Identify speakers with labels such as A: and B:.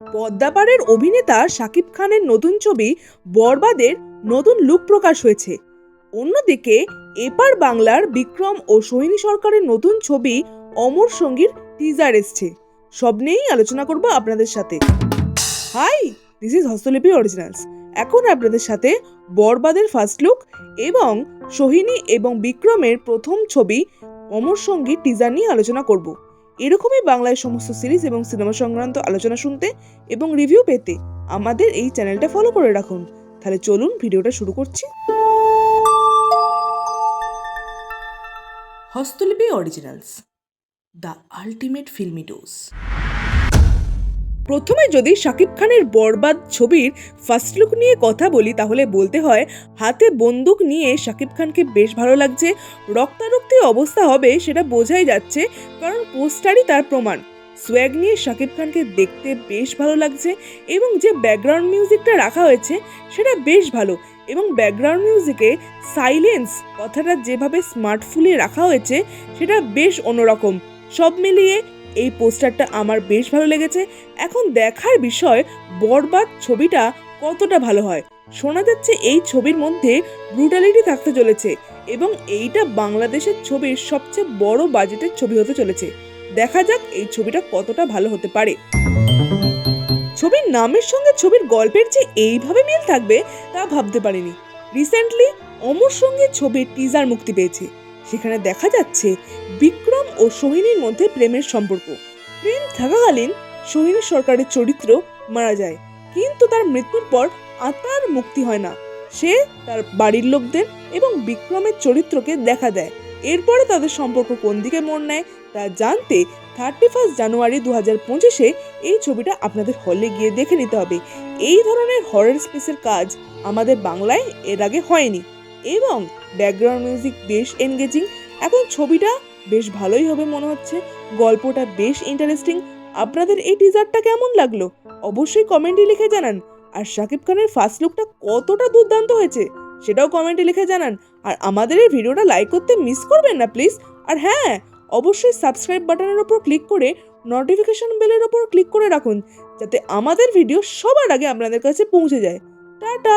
A: পদ্মাপাড়ের অভিনেতা শাকিব খানের নতুন ছবি বরবাদের নতুন লুক প্রকাশ হয়েছে। অন্যদিকে, এপার বাংলার বিক্রম ও সোহিনী সরকারের নতুন ছবি অমর সঙ্গীর টিজার এসছে। সব নিয়েই আলোচনা করব আপনাদের সাথে। Hi this is Hostolipi originals এখন আপনাদের সাথে বরবাদের ফার্স্ট লুক এবং সোহিনী এবং বিক্রমের প্রথম ছবি অমর সঙ্গীর টিজার নিয়ে আলোচনা করব। এরকমই বাংলায় সমস্ত সিরিজ এবং সিনেমা সংক্রান্ত আলোচনা শুনতে এবং রিভিউ পেতে আমাদের এই চ্যানেলটা ফলো করে রাখুন। তাহলে চলুন ভিডিওটা শুরু করছি। Hostolipi originals the ultimate filmy dose. প্রথমে যদি শাকিব খানের বরবাদ ছবির ফার্স্ট লুক নিয়ে কথা বলি, তাহলে বলতে হয়, হাতে বন্দুক নিয়ে শাকিব খানকে বেশ ভালো লাগছে। রক্তারক্তি অবস্থা হবে সেটা বোঝাই যাচ্ছে, কারণ পোস্টারই তার প্রমাণ। সোয়াগ নিয়ে শাকিব খানকে দেখতে বেশ ভালো লাগছে এবং যে ব্যাকগ্রাউন্ড মিউজিকটা রাখা হয়েছে, সেটা বেশ ভালো এবং ব্যাকগ্রাউন্ড মিউজিকে সাইলেন্স কথাটা যেভাবে স্মার্টফুলি রাখা হয়েছে, সেটা বেশ অন্যরকম। সব মিলিয়ে এই পোস্টারটা আমার বেশ ভালো লেগেছে। এখন দেখার বিষয়, বরবাদ ছবিটা কতটা ভালো হয়? শোনা যাচ্ছে এই ছবির মধ্যে ব্রুটালিটি থাকতে চলেছে এবং এইটা বাংলাদেশের ছবির সবচেয়ে বড় বাজেটের ছবি হতে চলেছে। দেখা যাক এই ছবিটা কতটা ভালো হতে পারে। ছবির নামের সঙ্গে ছবির গল্পের যে এইভাবে মিল থাকবে তা ভাবতে পারিনি। রিসেন্টলি অমর সঙ্গে ছবির টিজার মুক্তি পেয়েছে। সেখানে দেখা যাচ্ছে বিক্রম ও সোহিনীর মধ্যে প্রেমের সম্পর্ক। প্রেম থাকাকালীন সোহিনী সরকারের চরিত্র মারা যায়। কিন্তু তার মৃত্যুর পর আত্মার মুক্তি হয় না। সে তার বাড়ির লোকদের এবং বিক্রমের চরিত্রকে দেখা দেয়। এরপরে তাদের সম্পর্ক কোন দিকে মোড় নেয় তা জানতে থার্টি ফার্স্ট জানুয়ারি দু হাজার পঁচিশে এই ছবিটা আপনাদের হলে গিয়ে দেখে নিতে হবে। এই ধরনের হরর স্পেসের কাজ আমাদের বাংলায় এর আগে হয়নি। এবং ব্যাকগ্রাউন্ড মিউজিক বেশ এনগেজিং এখন ছবিটা বেশ ভালোই হবে মনে হচ্ছে। গল্পটা বেশ ইন্টারেস্টিং আপনাদের এই টিজারটা কেমন লাগল? অবশ্যই কমেন্টে লিখে জানান। আর শাকিব খানের ফার্স্ট লুকটা কতটা দুর্দান্ত হয়েছে, সেটাও কমেন্টে লিখে জানান। আর আমাদের এই ভিডিওটা লাইক করতে মিস করবেন না প্লিজ আর হ্যাঁ অবশ্যই সাবস্ক্রাইব বাটনের ওপর ক্লিক করে নোটিফিকেশন বেলের ওপর ক্লিক করে রাখুন, যাতে আমাদের ভিডিও সবার আগে আপনাদের কাছে পৌঁছে যায়। টাটা!